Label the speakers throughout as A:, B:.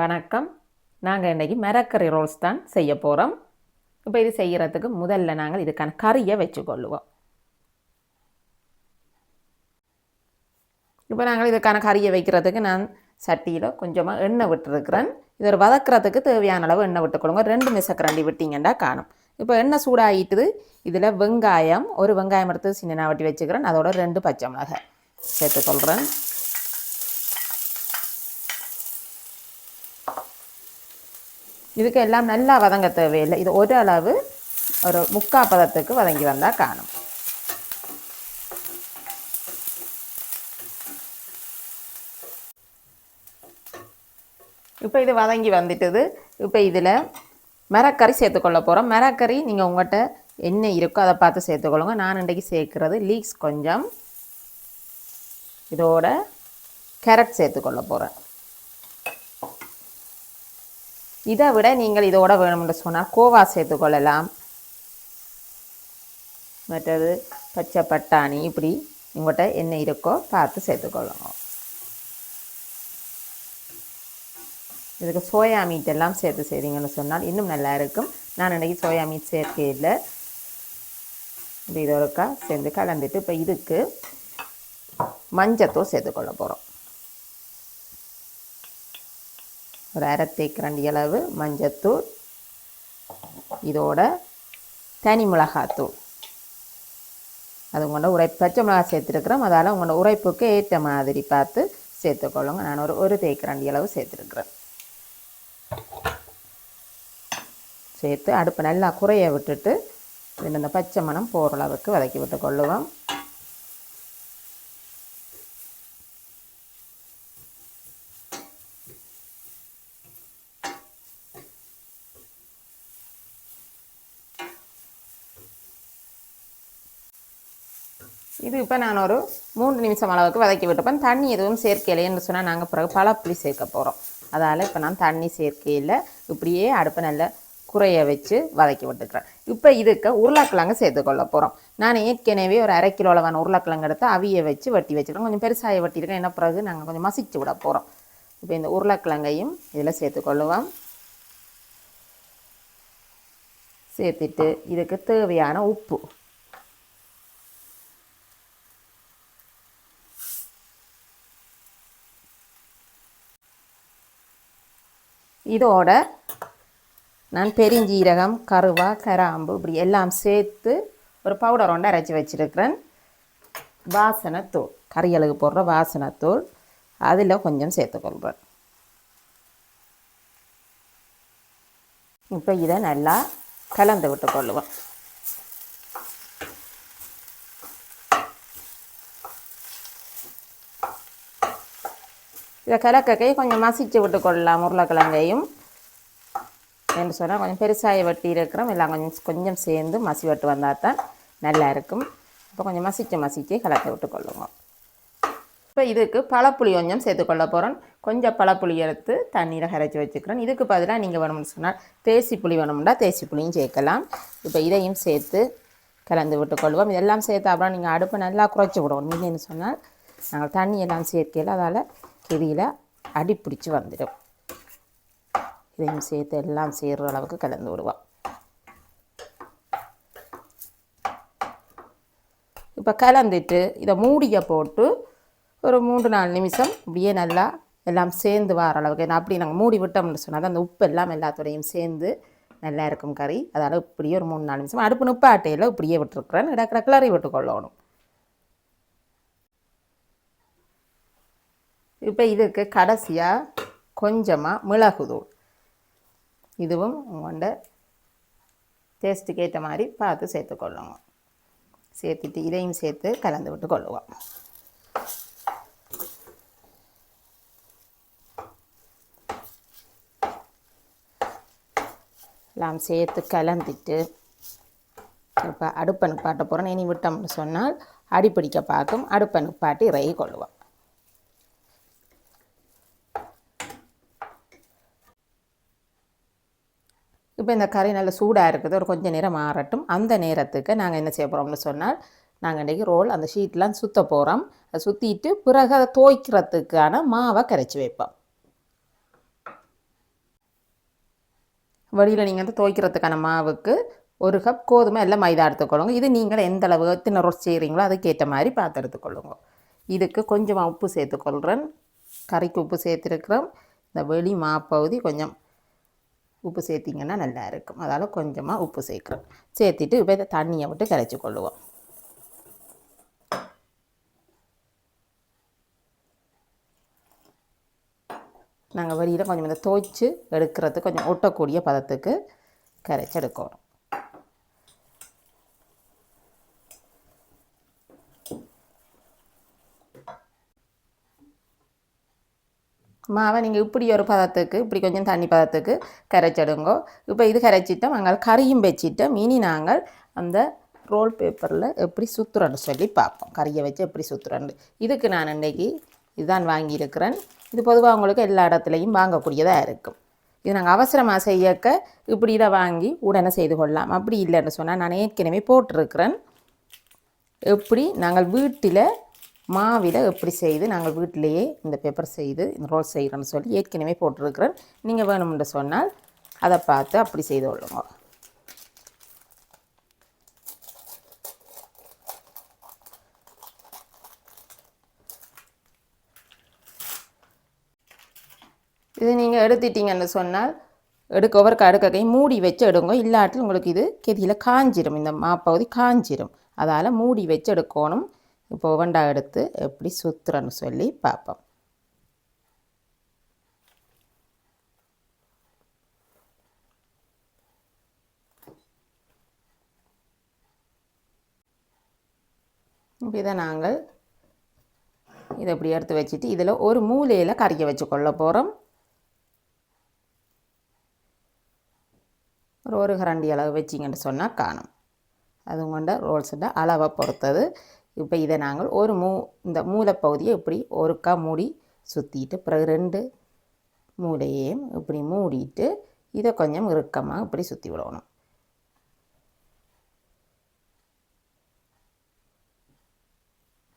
A: வணக்கம். நாங்கள் இன்றைக்கி மரக்கறி ரோல்ஸ் தான் செய்ய போகிறோம் இப்போ இது செய்கிறதுக்கு முதல்ல நாங்கள் இதுக்கான கறியை வச்சுக்கொள்ளுவோம். இப்போ நாங்கள் இதுக்கான கறியை வைக்கிறதுக்கு நான் சட்டியில் கொஞ்சமாக எண்ணெய் விட்டுருக்கிறேன். இது ஒரு வதக்கிறதுக்கு தேவையான அளவு எண்ணெய் விட்டுக்கொள்ளுங்க. ரெண்டு மிசக்கரண்டி விட்டிங்கன்னா காணும். இப்போ எண்ணெய் சூடாகிட்டுது இதில் வெங்காயம் ஒரு வெங்காயம் எடுத்து சின்ன வட்டி வச்சுக்கிறேன். அதோட ரெண்டு பச்சை மிளகாய் சேர்த்துக்கொள்கிறேன் இதுக்கு எல்லாம் நல்லா வதங்க தேவையில்லை. இது ஒரு அளவு ஒரு முக்கா பதத்துக்கு வதங்கி வந்தால் காணும். இப்போ இது வதங்கி வந்துட்டது. இப்போ இதில் மரக்கறி சேர்த்துக்கொள்ள போகிறோம் மரக்கறி நீங்கள் உங்கள்கிட்ட என்ன இருக்கோ அதை பார்த்து சேர்த்துக்கொள்ளுங்க. நான் இன்றைக்கி சேர்க்குறது லீக்ஸ் கொஞ்சம் இதோட கேரட் சேர்த்துக்கொள்ள போகிறேன் இதை விட நீங்கள் இதோட வேணும்னு சொன்னால் கோவா சேர்த்துக்கொள்ளலாம் மற்றது பச்சை பட்டாணி இப்படி உங்கள்கிட்ட என்ன இருக்கோ பார்த்து சேர்த்துக்கொள்ளுங்க இதுக்கு சோயா மீட் எல்லாம் சேர்த்து செய்தீங்கன்னு சொன்னால் இன்னும் நல்லா இருக்கும். நான் இன்றைக்கி சோயா மீட் சேர்க்கையில் இப்படி இதோடக்கா சேர்ந்து கலந்துட்டு இப்போ இதுக்கு மஞ்சத்தூள் சேர்த்துக்கொள்ள போகிறோம் ஒரு அரை தேக்கரண்டி அளவு மஞ்சத்தூள் இதோட தனி மிளகாத்தூள். அது உங்களோட உரை பச்சை மிளகா சேர்த்துருக்குறோம். அதால் உங்களோட உரைப்புக்கு ஏற்ற மாதிரி பார்த்து சேர்த்துக்கொள்ளுங்க. நான் ஒரு ஒரு தேக்கரண்டி அளவு சேர்த்துருக்குறேன். சேர்த்து அடுப்பை நல்லா குறைய விட்டுட்டு இந்த பச்சை மணம் போகிற அளவுக்கு வதக்கி விட்டு கொள்ளுவோம் இது இப்போ நான் ஒரு மூன்று நிமிஷம் அளவுக்கு வதக்கி விட்டுப்பேன் தண்ணி எதுவும் சேர்க்கையிலேன்னு சொன்னால் நாங்கள் பிறகு பழப்புளி சேர்க்க போகிறோம் அதால் இப்போ நான் தண்ணி சேர்க்கையில் இப்படியே அடுப்பை நல்லா குறைய வச்சு வதக்கி விட்டுக்கிறேன். இப்போ இதுக்கு உருளைக்கிழங்கு சேர்த்துக்கொள்ள போகிறோம் நான் ஏற்கனவே ஒரு அரை கிலோ அளவான உருளைக்கிழங்கு எடுத்து அவிய வச்சு வட்டி வச்சுக்கிறேன். கொஞ்சம் பெருசாக வட்டியிருக்கேன் என்ன பிறகு நாங்கள் கொஞ்சம் மசிச்சு விட போகிறோம் இப்போ இந்த உருளைக்கிழங்கையும் இதில் சேர்த்துக்கொள்ளுவோம் சேர்த்துட்டு இதுக்கு தேவையான உப்பு. இதோட நான் பெருஞ்சீரகம் கருவா கராம்பு இப்படி எல்லாம் சேர்த்து ஒரு பவுடர் ஒன்று அரைச்சி வச்சுருக்கிறேன். வாசனைத்தூள் கறியலுக்கு போடுற வாசனைத்தூள். அதில் கொஞ்சம் சேர்த்துக்கொள்கிறேன் இப்போ இதை நல்லா கலந்து விட்டு கொள்ளுவேன் இதை கலக்கக்கை கொஞ்சம் மசிச்சு விட்டு கொள்ளலாம் உருளைக்கிழங்கையும். என்று சொன்னால் கொஞ்சம் பெருசாக வெட்டி இருக்கிறோம். எல்லாம் கொஞ்சம் கொஞ்சம் சேர்ந்து மசி வெட்டு வந்தால் தான் நல்லா இருக்கும். இப்போ கொஞ்சம் மசிச்சு மசிச்சு கலக்க விட்டு கொள்ளுங்க இப்போ இதுக்கு பழப்புளி கொஞ்சம் சேர்த்துக்கொள்ள போகிறோம் கொஞ்சம் பழப்புளி எடுத்து தண்ணீரை கரைச்சி வச்சுக்கிறோம். இதுக்கு பதிலாக நீங்கள் வேணும்னு சொன்னால் தேசி புளி வேணும்னா தேசி புளியும் சேர்க்கலாம். இப்போ இதையும் சேர்த்து கலந்து விட்டு கொள்வோம் இதெல்லாம் சேர்த்து அப்புறம் நீங்கள் அடுப்பை நல்லா குறைச்சி விடுவோம் இல்லைன்னு சொன்னால் நாங்கள் தண்ணி எல்லாம் சேர்க்கையில் அதால் கிரியில் அடி பிடிச்சி வந்துடும். இதையும் சேர்த்து எல்லாம் சேர்கிற அளவுக்கு கலந்து விடுவோம். இப்போ கலந்துட்டு இதை மூடிய போட்டு ஒரு மூன்று நாலு நிமிஷம் இப்படியே நல்லா எல்லாம் சேர்ந்து வர அளவுக்கு. ஏன்னா அப்படி நாங்கள் மூடி விட்டோம்னு சொன்னால் அந்த உப்பு எல்லாம் எல்லாத்தோடையும் சேர்ந்து நல்லா இருக்கும் கறி. அதால் இப்படியே ஒரு மூணு நாலு நிமிஷம் அடுப்பு நுப்பாட்டையில் இப்படியே விட்டுருக்குறேன். இடக்கிற கிளறி விட்டு கொள்ளணும் இப்போ இதுக்கு கடைசியாக கொஞ்சமாக மிளகுதூள் இதுவும் உங்கள்கிட்ட டேஸ்ட்டுக்கு ஏற்ற மாதிரி பார்த்து சேர்த்துக்கொள்ளுங்க சேர்த்துட்டு இதையும் சேர்த்து கலந்து விட்டு கொள்ளுவோம் எல்லாம் சேர்த்து கலந்துட்டு இப்போ அடுப்பை நிப்பாட்ட போகிறோம் இனி விட்டோம்னு சொன்னால் அடிப்பிடிக்க பார்க்கும். அடுப்பை நிப்பாட்டி இறகி கொள்ளுவோம் இப்போ இந்த கறி நல்ல சூடாக இருக்குது ஒரு கொஞ்சம் நேரம் மாறட்டும். அந்த நேரத்துக்கு நாங்கள் என்ன செய்ய போகிறோம்னு சொன்னால் நாங்கள் இன்றைக்கி ரோல் அந்த ஷீட்லாம் சுற்ற போகிறோம் அதை சுற்றிட்டு பிறகு அதை துவைக்கிறதுக்கான மாவை கரைச்சி வைப்போம். வழியில் நீங்கள் வந்து துவைக்கிறதுக்கான மாவுக்கு ஒரு கப் கோதுமை எல்லாம் மைதா எடுத்துக்கொள்ளுங்க. இது நீங்கள் எந்த அளவு எத்தனை ரோஸ் செய்கிறீங்களோ அதுக்கேற்ற மாதிரி பார்த்து எடுத்துக்கொள்ளுங்க. இதுக்கு கொஞ்சமாக உப்பு சேர்த்துக்கொள்கிறேன் கறிக்கு உப்பு சேர்த்துருக்குறோம். இந்த வெளி மாப்பகுதி கொஞ்சம் உப்பு சேர்த்திங்கன்னா நல்லா இருக்கும். அதால் கொஞ்சமாக உப்பு சேர்க்குறோம். சேர்த்துட்டு இப்போ இதை தண்ணியை விட்டு கரைச்சி கொள்ளுவோம். நாங்கள் வெளியில் கொஞ்சம் இந்த துவைச்சி எடுக்கிறது கொஞ்சம் ஒட்டக்கூடிய பதத்துக்கு கரைச்சி எடுக்கணும். மாவை நீங்கள் இப்படி ஒரு பதத்துக்கு இப்படி கொஞ்சம் தண்ணி பதத்துக்கு கரைச்சிடுங்கோ. இப்போ இது கரைச்சிட்டோம். நாங்கள் கறியும் வச்சிட்டோம். இனி நாங்கள் அந்த ரோல் பேப்பரில் எப்படி சுற்றுறன்னு சொல்லி பார்ப்போம். கறியை வச்சு எப்படி சுற்றுறன்னு இதுக்கு நான் இன்றைக்கி இதுதான் வாங்கியிருக்கிறேன். இது பொதுவாக உங்களுக்கு எல்லா இடத்துலையும் வாங்கக்கூடியதாக இருக்கும். இது நாங்கள் அவசரமாக செய்யக்க இப்படி இதை வாங்கி உடனே செய்து கொள்ளலாம். அப்படி இல்லைன்னு சொன்னால் நான் ஏற்கனவே போட்டிருக்கிறேன். எப்படி நாங்கள் வீட்டில் மாவில் எப்படி செய்து நாங்கள் வீட்டிலேயே இந்த பேப்பர் செய்து இந்த ரோல் செய்கிறோன்னு சொல்லி ஏற்கனவே போட்டிருக்கிறேன் நீங்கள் வேணும்னு சொன்னால் அதை பார்த்து அப்படி செய்து கொள்ளுங்க. இது நீங்கள் எடுத்துட்டீங்கன்னு சொன்னால் எடுக்க ஒரு அடுக்கை மூடி வச்சு எடுங்க. இல்லாட்டில் உங்களுக்கு இது கெதியில் காஞ்சிரும். இந்த மாப்பகுதி காஞ்சிரும். அதால் மூடி வச்சு எடுக்கணும். இப்போ உவண்டா எடுத்து எப்படி சுற்றுறன்னு சொல்லி பார்ப்போம். இப்போ இதை நாங்கள் இதை இப்படி எடுத்து வச்சுட்டு இதில் ஒரு மூலையில் கரைக்க வச்சு கொள்ள போகிறோம். ஒரு ஒரு கரண்டி அளவு வச்சிங்கன்னு சொன்னால் காணும். அது கொண்ட ரோல்ஸோட அளவை பொறுத்தது. இப்போ இதை நாங்கள் ஒரு மூ இந்த மூளைப்பகுதியை இப்படி ஒருக்கா மூடி சுற்றிட்டு பிறகு ரெண்டு மூளையையும் இப்படி மூடிட்டு இதை கொஞ்சம் இறுக்கமாக இப்படி சுற்றி விடணும்.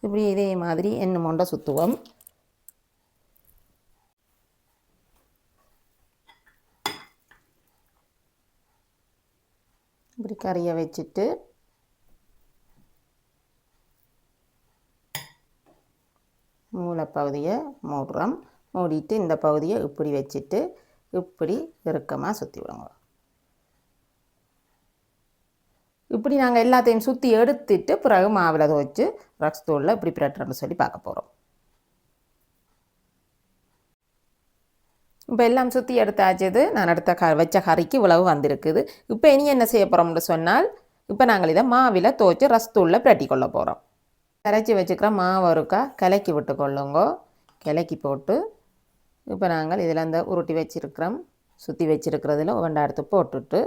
A: இப்படி இதே மாதிரி என்ன மொண்டை சுற்றுவோம் இப்படி கறியை வச்சுட்டு மூளைப்பகுதியை மூடுறோம். மூடிட்டு இந்த பகுதியை இப்படி வச்சுட்டு இப்படி இறுக்கமாக சுற்றி விடுங்க. இப்படி நாங்கள் எல்லாத்தையும் சுற்றி எடுத்துட்டு பிறகு மாவில் துவச்சி ரக்ஸ் தூளில் இப்படி பிரட்டுறோம்னு சொல்லி பார்க்க போகிறோம் இப்போ எல்லாம் சுற்றி எடுத்தாச்சது. நான் எடுத்த க வச்ச கறிக்கு இவ்வளவு வந்திருக்குது. இப்போ இனி என்ன செய்ய போகிறோம்னு சொன்னால் இப்போ நாங்கள் இதை மாவில் துவச்சி ரஸ்தூளில் பிரட்டி கொள்ள போகிறோம் கரைச்சி வச்சுக்கிற மாவு இருக்கா கிளக்கி விட்டு கொள்ளுங்க கிளக்கி போட்டு இப்போ நாங்கள் இதில் அந்த உருட்டி வச்சுருக்கிறோம். சுற்றி வச்சுருக்கிறதுல ஒவ்வொன்றா எடுத்து போட்டுட்டு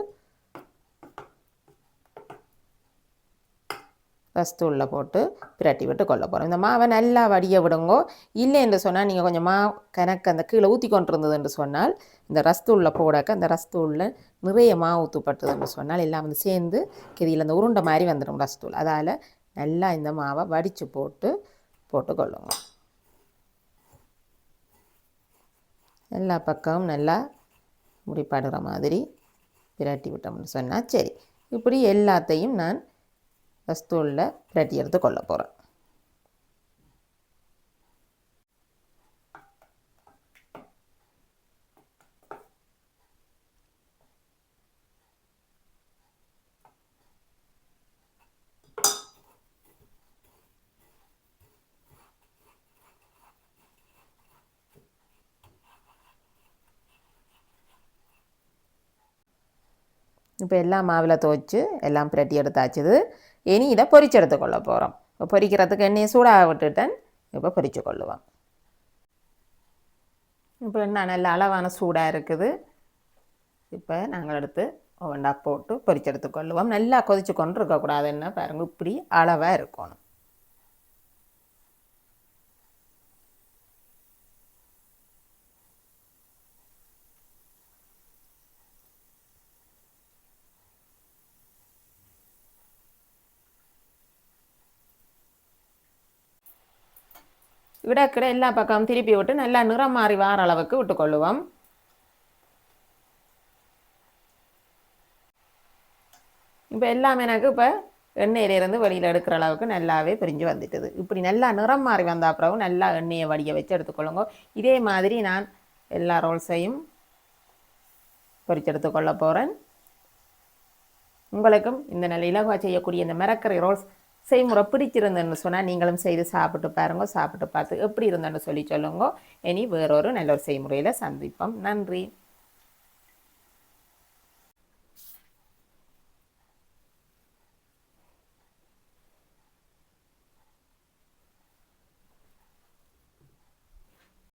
A: ரஸ்தூளில் போட்டு பிரட்டி விட்டு கொள்ள போகிறோம் இந்த மாவை நல்லா வடிய விடுங்கோ. இல்லை என்று சொன்னால் நீங்கள் கொஞ்சம் மா கணக்கு அந்த கீழே ஊற்றி கொண்டு இருந்தது என்று சொன்னால் இந்த ரஸ்தூளில் போடக்க அந்த ரஸ்தூளில் நிறைய மா ஊற்றுப்பட்டது என்று சொன்னால் எல்லாம் வந்து சேர்ந்து கெதியில் அந்த உருண்டை மாதிரி வந்துடும் ரஸ்தூள் அதால் நல்லா இந்த மாவை வடித்து போட்டு போட்டுக்கொள்ளுங்க. எல்லா பக்கமும் நல்லா முடிப்படுற மாதிரி பிரட்டி விட்டோம்னு சொன்னால் சரி. இப்படி எல்லாத்தையும் நான் ஸ்தூலில் பிரட்டி எடுத்து கொள்ள போகிறேன் இப்போ எல்லாம் மாவில் துவைச்சு எல்லாம் பிரட்டி எடுத்தாச்சுது. இனி இதை பொரிச்செடுத்து கொள்ள போகிறோம் இப்போ பொரிக்கிறதுக்கு எண்ணெயை சூடாக விட்டுட்டேன். இப்போ பொரிச்சு கொள்ளுவோம். இப்போ என்ன நல்ல அளவான சூடாக இருக்குது. இப்போ நாங்கள் எடுத்து ஒவ்வொன்றா போட்டு பொரிச்செடுத்து கொள்ளுவோம் நல்லா கொதிச்சு கொண்டு இருக்கக்கூடாது என்ன பாருங்கள் இப்படி அளவாக இருக்கணும். விடக்கிட எல்லா பக்கமும் திருப்பி விட்டு நல்லா நிறம் மாறி வார அளவுக்கு விட்டுக்கொள்ளுவோம். இப்போ எல்லாமே எனக்கு இப்போ எண்ணெயிலேருந்து வெளியில் எடுக்கிற அளவுக்கு நல்லாவே பிரிஞ்சு வந்துட்டுது. இப்படி நல்லா நிறம் மாறி வந்த பிறகு நல்லா எண்ணெயை வடிய வச்சு எடுத்துக்கொள்ளுங்க. இதே மாதிரி நான் எல்லா ரோல்ஸையும் பொரிச்செடுத்து கொள்ள போகிறேன் உங்களுக்கும் இந்த நல்ல இலகுவா செய்யக்கூடிய இந்த மிரக்கரை ரோல்ஸ் செய்முறை பிடிச்சிருந்தேன்னு சொன்னால் நீங்களும் செய்து சாப்பிட்டு பாருங்க சாப்பிட்டு பார்த்து எப்படி இருந்தேன்னு சொல்லி சொல்லுங்க. இனி வேறொரு நல்ல ஒரு செய்முறையில் சந்திப்போம். நன்றி.